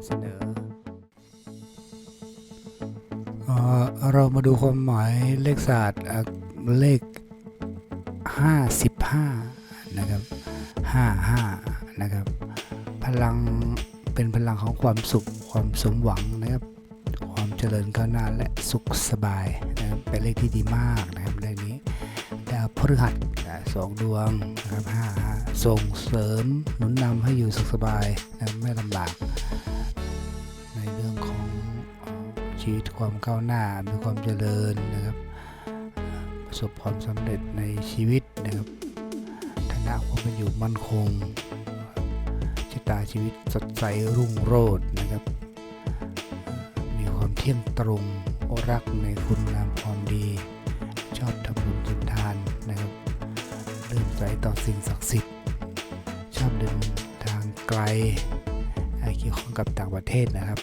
ำเสนอเอ่อเรามาดูความหมายเลขศาสตร์เลข 55 นะครับ 55 นะครับ พลังเป็นพลังของความสุขความสมหวังนะครับ ความเจริญก้าวหน้าและสุขสบายนะครับเป็นเลขที่ดีมากนะครับเลขนี้ดาวพฤหัสสองดวงนะครับห้าห้า ส่งเสริมหนุนนำให้อยู่สุขสบายนะครับไม่ลำบาก ในเรื่องของชีวิตความก้าวหน้ามีความเจริญนะครับ ประสบความสำเร็จในชีวิตนะครับฐานะความเป็นอยู่มั่นคงชะตาชีวิตสดใสรุ่งโรจน์นะครับ มีความเที่ยงตรงรักในคุณงามความดี ชอบทำบุญสุนทานนะครับเลื่อมใสต่อสิ่งศักดิ์สิทธิ์ ชอบเดินทางไกลอ่าเกี่ยวข้องกับต่างประเทศนะครับ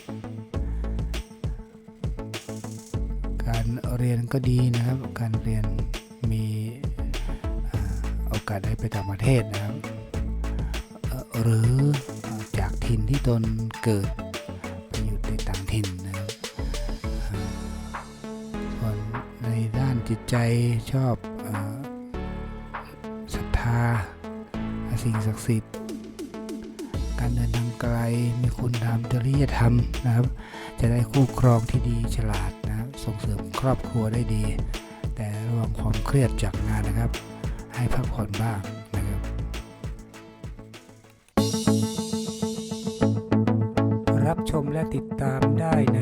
การเรียนก็ดีนะครับ การเรียนมีโอกาสได้ไปต่างประเทศนะครับ หรือจากถิ่นที่ตนเกิดไปอยู่ในต่างถิ่นนะครับส่วนในด้านจิตใจชอบศรัทธา สิ่งศักดิ์สิทธิ์ การเดินทางไกลมีคุณธรรมจริยธรรมนะครับ จะได้คู่ครองที่ดีฉลาดนะส่งเสริมครอบครัวได้ดี แต่ระวังความเครียดจากงานนะครับ ให้พักผ่อนบ้างนะครับ รับชมและติดตามได้ใน